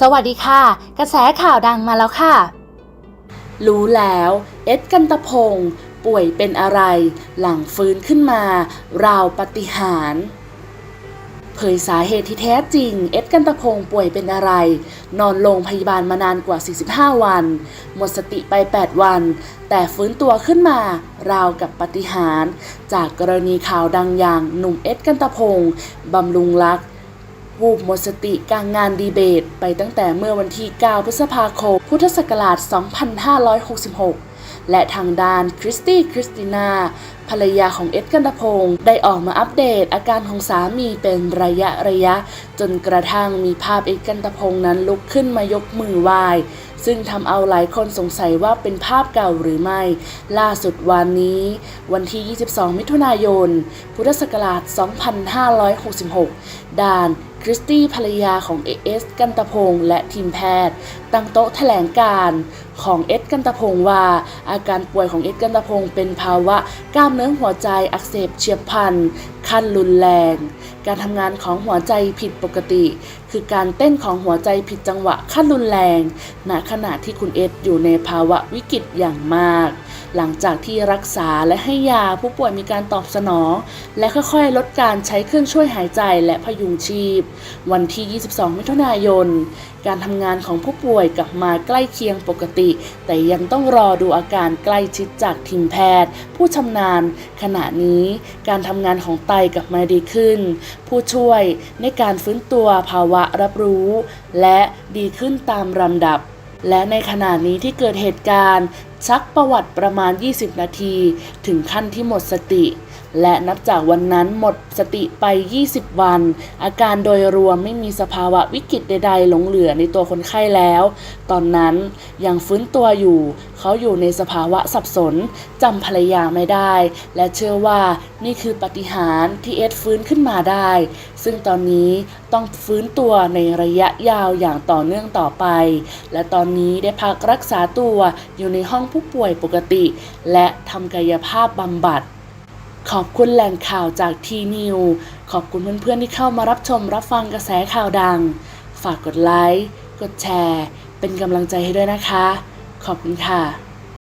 สวัสดีค่ะ กระแสข่าวดังมาแล้วค่ะ รู้แล้ว เอ็ดกันตะพงศ์ป่วยเป็นอะไร หลังฟื้นขึ้นมา ราวปฏิหารเผยสาเหตุที่แท้จริง เอ็ดกันตะพงศ์ป่วยเป็นอะไร นอนโรงพยาบาลมานานกว่า 45 วัน หมดสติไป 8 วัน แต่ฟื้นตัวขึ้นมาราวกับปฏิหาร จากกรณีข่าวดังอย่างหนุ่มเอ็ดกันตะพงศ์บำรุงรัก วูบหมดสติกลางงานดีเบต ไปตั้งแต่เมื่อวันที่ 9 พฤษภาคม พุทธศักราช 2566 และทางด้านคริสตี้คริสตินาภรรยาของเอ็ดกันตพงศ์ได้ออกมาอัปเดตอาการของสามีเป็นระยะระยะ จนกระทั่งมีภาพเอ็ดกันตพงศ์นั้นลุกขึ้นมายกมือไหว้ซึ่งทำเอาหลายคนสงสัยว่าเป็นภาพเก่าหรือไม่ ล่าสุดวันนี้ วันที่ 22 มิถุนายน พุทธศักราช 2566 ด่าน คริสตี้ภรรยาของเอสกันตพงศ์และทีมแพทย์ ตั้งโต๊ะแถลงการของเอสกันตพงศ์ว่า อาการป่วยของเอสกันตพงศ์เป็นภาวะกล้ามเนื้อหัวใจอักเสบเฉียบพลันขั้นรุนแรง การทำงานของหัวใจผิดปกติ คือการเต้นของหัวใจผิดจังหวะขั้นรุนแรงณขณะที่คุณเอสอยู่ในภาวะวิกฤตอย่างมาก หลังจากที่รักษาและให้ยาผู้ป่วยมีการตอบสนอง และค่อยๆ ลดการใช้เครื่องช่วยหายใจและพยุงชีพวันที่ 22 มิถุนายน การทำงานของผู้ป่วยกลับมาใกล้เคียงปกติ แต่ยังต้องรอดูอาการใกล้ชิดจากทีมแพทย์ ผู้ชำนาญ ขณะนี้การทำงานของไตกลับมาดีขึ้น ผู้ช่วยในการฟื้นตัวภาวะรับรู้ และดีขึ้นตามลำดับและในขณะนี้ที่เกิดเหตุการณ์ ชักประวัติประมาณ 20 นาที ถึงขั้นที่หมดสติ และนับจากวันนั้นหมดสติไป 20 วัน อาการโดยรวมไม่มีสภาวะวิกฤตใด ๆ หลงเหลือในตัวคนไข้แล้ว ตอนนั้นยังฟื้นตัวอยู่ เขาอยู่ในสภาวะสับสนจำภรรยาไม่ได้ และเชื่อว่านี่คือปาฏิหารย์ที่เอ็ดฟื้นขึ้นมาได้ ซึ่งตอนนี้ ต้องฟื้นตัวในระยะยาวอย่างต่อเนื่องต่อไป และตอนนี้ได้พักรักษาตัวอยู่ในห้องผู้ป่วยปกติ และทำกายภาพบำบัด ขอบคุณแหล่งข่าวจากทีนิวขอบคุณเพื่อนๆที่เข้ามารับชมรับฟังกระแสข่าวดัง ฝากกดไลค์ กดแชร์ เป็นกำลังใจให้ด้วยนะคะ ขอบคุณค่ะ